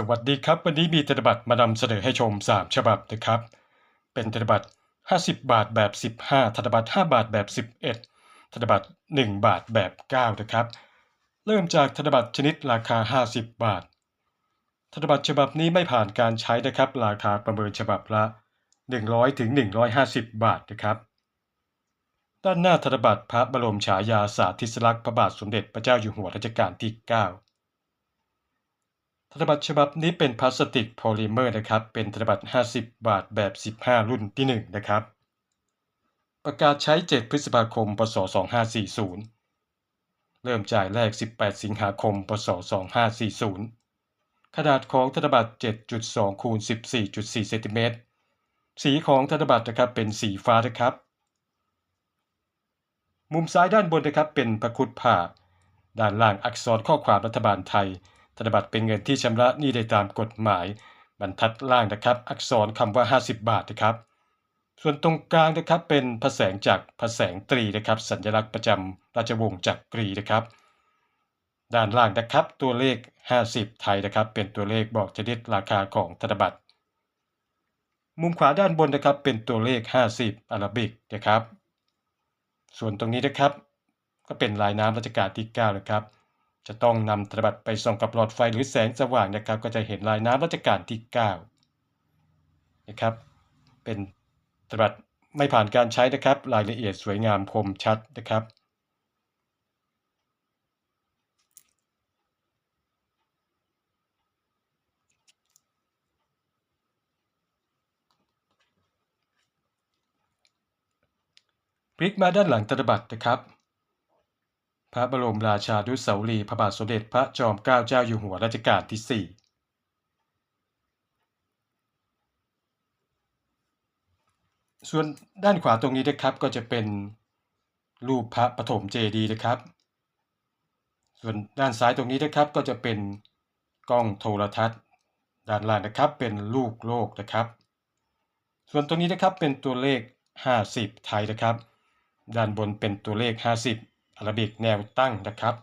สวัสดีครับ วันนี้มีธนบัตรมานำเสนอให้ชม 3 ฉบับนะครับ เป็นธนบัตร 50 บาทแบบ 15ธนบัตร 5 บาทแบบ 11ธนบัตร 1 บาทแบบ 9 นะครับ เริ่มจากธนบัตรชนิดราคา 50 บาท ธนบัตรฉบับนี้ไม่ผ่านการใช้นะครับ ราคาประเมินฉบับละ 100ถึง150 บาทนะครับ ด้านหน้าธนบัตรพระบรมฉายาสาธิสลักษณ์พระบาทสมเด็จพระเจ้าอยู่หัวรัชกาลที่ 9 ธนบัตรฉบับนี้เป็นพลาสติกโพลิเมอร์นะครับ เป็นธนบัตร 50 บาทแบบ 15 รุ่นที่ 1 นะครับ ประกาศใช้ 7 พฤษภาคม พศ 2540 เริ่มจ่ายแรก 18 สิงหาคม พศ 2540 ขนาดของธนบัตร 7.2 คูณ 14.4 เซนติเมตร สีของธนบัตรนะครับเป็นสีฟ้านะครับ มุมซ้ายด้านบนนะครับเป็นพระคุดผ่า ด้านล่างอักษรข้อความรัฐบาลไทย ธนบัตรเป็นเงินที่ชำระหนี้ได้ตามกฎหมาย บรรทัดล่างนะครับ อักษรคำว่า 50 บาทนะครับ ส่วนตรงกลางนะครับเป็นพระแสงจากพระแสงตรีนะครับ สัญลักษณ์ประจำราชวงศ์จักรีนะครับ ด้านล่างนะครับตัวเลข 50 ไทยนะครับ เป็นตัวเลขบอกชนิดราคาของธนบัตรมุมขวาด้านบนนะครับเป็นตัวเลข 50 อาราบิกนะครับ ส่วนตรงนี้นะครับ ก็เป็นลายน้ำรัชกาลที่ 9 นะครับ จะต้องนำธนบัตรไปส่องกับหลอดไฟหรือแสงสว่างนะครับ ก็จะเห็นลายน้ำรัชกาลที่9นะครับ เป็นธนบัตรไม่ผ่านการใช้นะครับ รายละเอียดสวยงามคมชัดนะครับพลิกมาด้านหลังธนบัตรนะครับ พระบรมราชานุสาวรีย์พระบาทสมเด็จพระจอมเกล้าเจ้าอยู่หัวรัชกาลที่4ส่วนด้านขวาตรงนี้นะครับก็จะเป็นรูปพระปฐมเจดีย์นะครับ ส่วนด้านซ้ายตรงนี้นะครับก็จะเป็นกล้องโทรทัศน์ ด้านล่างนะครับเป็นลูกโลกนะครับ ส่วนตรงนี้นะครับเป็นตัวเลข 50 ไทยนะครับ ด้านบนเป็นตัวเลข 50 อาราบิกแนวตั้งนะครับ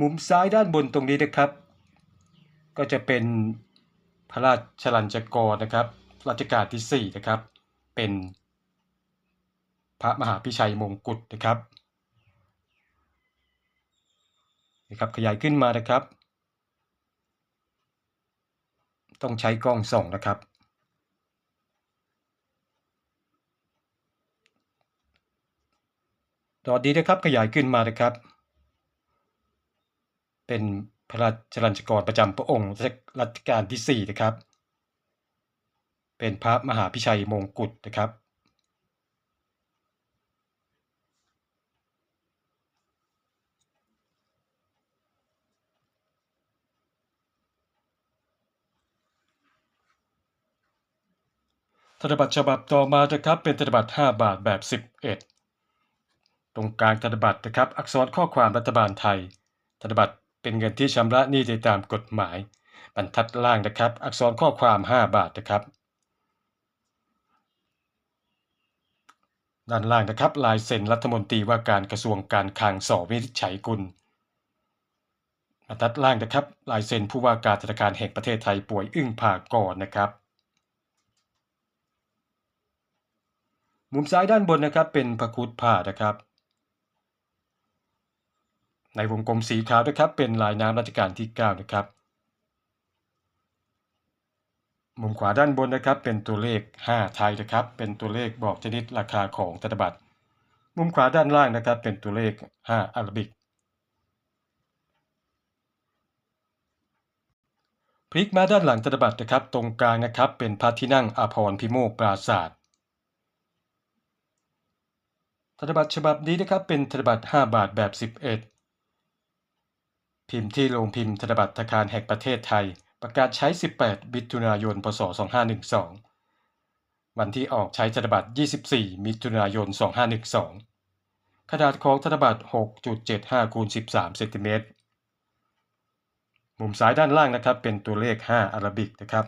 มุมซ้ายด้านบนตรงนี้นะครับ ก็จะเป็นพระราชลัญจกรนะครับรัชกาลที่ 4 นะครับ เป็นพระมหาพิชัยมงกุฎนะครับนะครับขยายขึ้นมานะครับ ต้องใช้กล้องส่องนะครับ ตอนนี้นะครับขยายขึ้นมานะครับ เป็นพระราชลัญจกรประจำพระองค์รัชกาลที่4นะครับ เป็นพระมหาพิชัยมงกุฎนะครับ ธนบัตรฉบับต่อมานะครับเป็นธนบัตร5บาทแบบ 11 ตรงกลางธนบัตรนะครับ อักษรข้อความรัฐบาลไทย ธนบัตรเป็นเงินที่ชำระหนี้ได้ตามกฎหมาย บรรทัดล่างนะครับ อักษรข้อความ 5 บาทนะครับ ด้านล่างนะครับ ลายเซ็นรัฐมนตรีว่าการกระทรวงการคลังสอวินิจฉัยกุลบรรทัดล่างนะครับ ลายเซ็นผู้ว่าการธนาคารแห่งประเทศไทยป่วยอึ้งผ่ากรนะครับมุมซ้ายด้านบนนะครับเป็นพระคุดผ่านะครับ ในวงกลมสีขาวนะครับเป็นลายน้ำรัชกาลที่ 9 นะครับ มุมขวาด้านบนนะครับเป็นตัวเลข 5 ไทยนะครับ เป็นตัวเลขบอกชนิดราคาของธนบัตร มุมขวาด้านล่างนะครับเป็นตัวเลข 5 อาราบิกพลิกมาด้านหลังธนบัตรนะครับ ตรงกลางนะครับเป็นพระที่นั่งอภรณ์พิโมกปราศาสตร์ธนบัตรฉบับนี้นะครับเป็นธนบัตร5บาทแบบ 11 พิมพ์ที่โรงพิมพ์ธนบัตรธนาคารแห่งประเทศไทย ประกาศใช้ 18 มิถุนายน พศ 2512 วันที่ออกใช้ธนบัตร 24 มิถุนายน 2512 ขนาดของธนบัตร 6.75คูณ13 เซนติเมตร มุมซ้ายด้านล่างนะครับ เป็นตัวเลข 5 อาราบิกนะครับ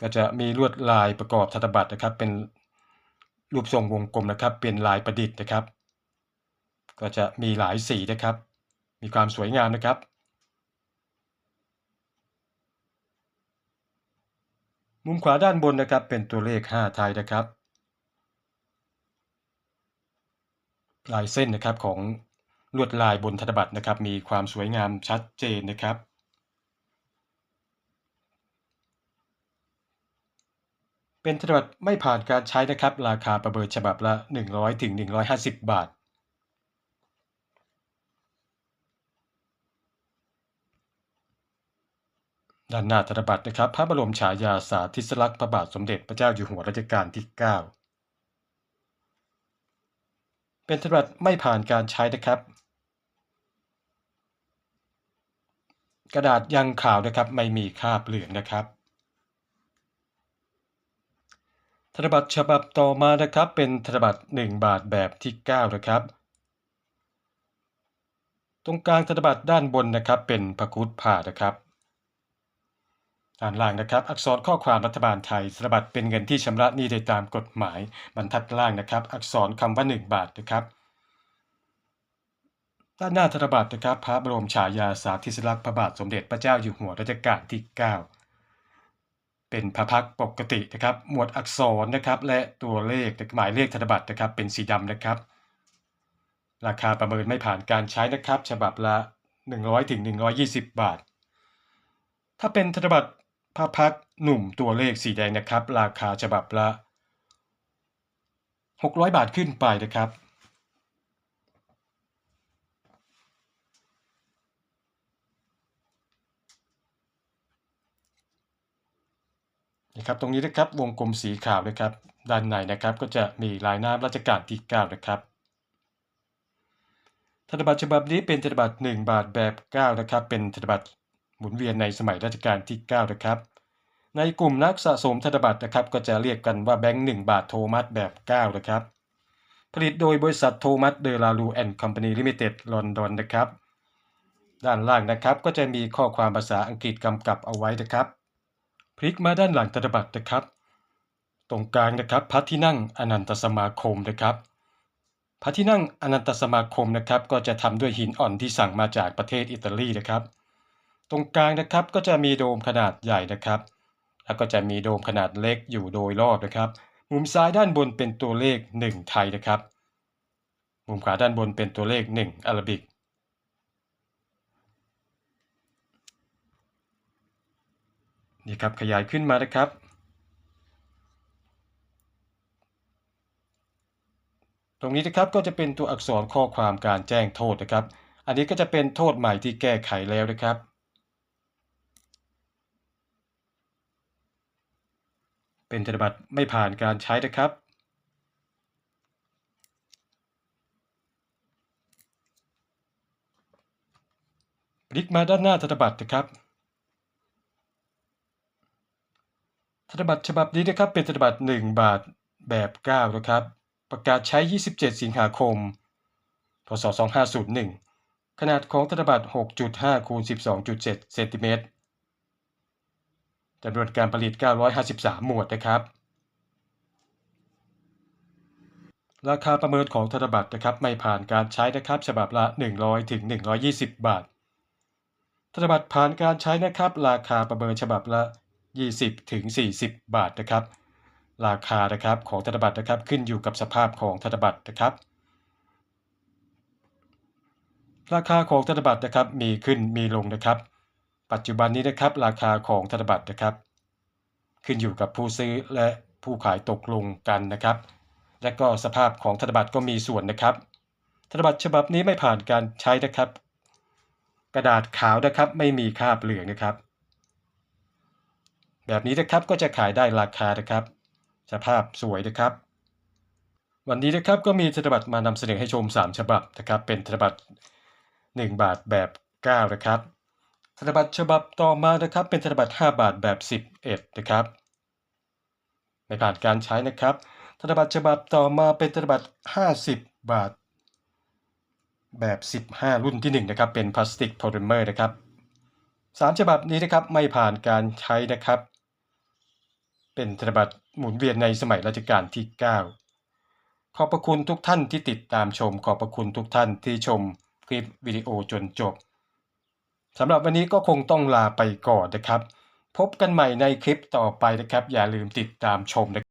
ก็จะมีลวดลายประกอบธนบัตรนะครับ เป็นรูปทรงวงกลมนะครับ เป็นลายประดิษฐ์นะครับ ก็จะมีหลายสีนะครับ มีความสวยงามนะครับ มุมขวาด้านบนนะครับเป็นตัวเลข 5 ไทยนะครับ ลายเส้นนะครับของลวดลายบนธนบัตรนะครับ มีความสวยงามชัดเจนนะครับเป็นธนบัตรไม่ผ่านการใช้นะครับ ราคาประเมินฉบับละ 100ถึง150 บาท ด้านหน้าธนบัตรนะครับ พระบรมฉายาสาธิสลักษณ์พระบาทสมเด็จพระเจ้าอยู่หัวรัชกาลที่ 9 เป็นธนบัตรไม่ผ่านการใช้นะครับ กระดาษยังขาวนะครับไม่มีคราบเหลืองนะครับธนบัตรฉบับต่อมานะครับเป็นธนบัตร1 บาทแบบที่ 9 นะครับตรงกลางธนบัตรด้านบนนะครับเป็นพระคุดผ่านะครับ ด้านล่างนะครับ อักษรข้อความรัฐบาลไทยธนบัตรเป็นเงินที่ชำระหนี้ได้ตามกฎหมาย บรรทัดล่างนะครับ อักษรคำว่า 1 บาทนะครับ ด้านหน้าธนบัตรนะครับ พระบรมฉายาสาธิสลักษณ์พระบาทสมเด็จพระเจ้าอยู่หัวรัชกาลที่ 9 เป็นพระพักตร์ปกตินะครับ หมวดอักษรนะครับและตัวเลขหมายเลขธนบัตรนะครับ เป็นสีดำนะครับ ราคาประเมินไม่ผ่านการใช้นะครับ ฉบับละ 100ถึง120 บาท ถ้าเป็นธนบัตร พระพักหนุ่มตัวเลขสีแดงนะครับ ราคาฉบับละ 600 บาทขึ้นไปนะครับ นะครับ ตรงนี้นะครับวงกลมสีขาวนะครับ ด้านในนะครับก็จะมีลายน้ำรัชกาลที่9นะครับธนบัตรฉบับนี้เป็นธนบัตร1บาทแบบ 9 นะครับ เป็นธนบัตร หมุนเวียนในสมัยรัชกาลที่ 9 นะครับ ในกลุ่มนักสะสมธนบัตรนะครับ ก็จะเรียกกันว่าแบงค์1บาทโทมัสแบบ 9 นะครับ ผลิตโดยบริษัทโทมัสเดลาลูแอนด์คอมพานีลิมิเต็ดลอนดอนนะครับ ด้านล่างนะครับก็จะมีข้อความภาษาอังกฤษกำกับเอาไว้นะครับ พลิกมาด้านหลังธนบัตรนะครับ ตรงกลางนะครับพระที่นั่งอนันตสมาคมนะครับพระที่นั่งอนันตสมาคมนะครับก็จะทำด้วยหินอ่อนที่สั่งมาจากประเทศอิตาลีนะครับ ตรงกลางนะครับก็จะมีโดมขนาดใหญ่นะครับ แล้วก็จะมีโดมขนาดเล็กอยู่โดยรอบนะครับ มุมซ้ายด้านบนเป็นตัวเลข 1 ไทยนะครับ มุมขวาด้านบนเป็นตัวเลข 1อาราบิก นี่ครับขยายขึ้นมานะครับตรงนี้นะครับก็จะเป็นตัวอักษรข้อความการแจ้งโทษนะครับ อันนี้ก็จะเป็นโทษใหม่ที่แก้ไขแล้วนะครับ เป็นธนบัตรไม่ผ่านการใช้นะครับพลิกมาด้านหน้าธนบัตรนะครับ ธนบัตรฉบับนี้นะครับเป็นธนบัตร1บาทแบบ9นะครับ ประกาศใช้ 27 สิงหาคม พศ 2501 ขนาดของธนบัตร 6.5 คูณ 12.7 เซนติเมตร จำนวนการผลิต 953 หมวดนะครับ ราคาประเมินของธนบัตรนะครับไม่ผ่านการใช้นะครับฉบับละ 100ถึง120 บาท ธนบัตรผ่านการใช้นะครับ ราคาประเมินฉบับละ 20ถึง40 บาทนะครับ ราคานะครับของธนบัตรนะครับขึ้นอยู่กับสภาพของธนบัตรนะครับ ราคาของธนบัตรนะครับมีขึ้นมีลงนะครับ ปัจจุบันนี้นะครับราคาของธนบัตรนะครับ ขึ้นอยู่กับผู้ซื้อและผู้ขายตกลงกันนะครับ และก็สภาพของธนบัตรก็มีส่วนนะครับ ธนบัตรฉบับนี้ไม่ผ่านการใช้นะครับ กระดาษขาวนะครับไม่มีคราบเหลืองนะครับ แบบนี้นะครับก็จะขายได้ราคานะครับ สภาพสวยนะครับ วันนี้นะครับก็มีธนบัตรมานำเสนอให้ชม 3 ฉบับนะครับ เป็นธนบัตร1 บาทแบบ 9 นะครับ ธนบัตรฉบับต่อมานะครับ เป็นธนบัตร 5 บาทแบบ 11 นะครับ ไม่ผ่านการใช้นะครับ ธนบัตรฉบับต่อมาเป็นธนบัตร 50 บาท แบบ 15 รุ่นที่ 1 นะครับ เป็นพลาสติกโพลิเมอร์นะครับสามฉบับนี้นะครับไม่ผ่านการใช้นะครับ เป็นธนบัตรหมุนเวียนในสมัยรัชกาลที่ 9 ขอบพระคุณทุกท่านที่ติดตามชม ขอบพระคุณทุกท่านที่ชมคลิปวิดีโอจนจบ สำหรับวันนี้ก็คงต้องลาไปก่อนนะครับ พบกันใหม่ในคลิปต่อไปนะครับ อย่าลืมติดตามชมนะครับ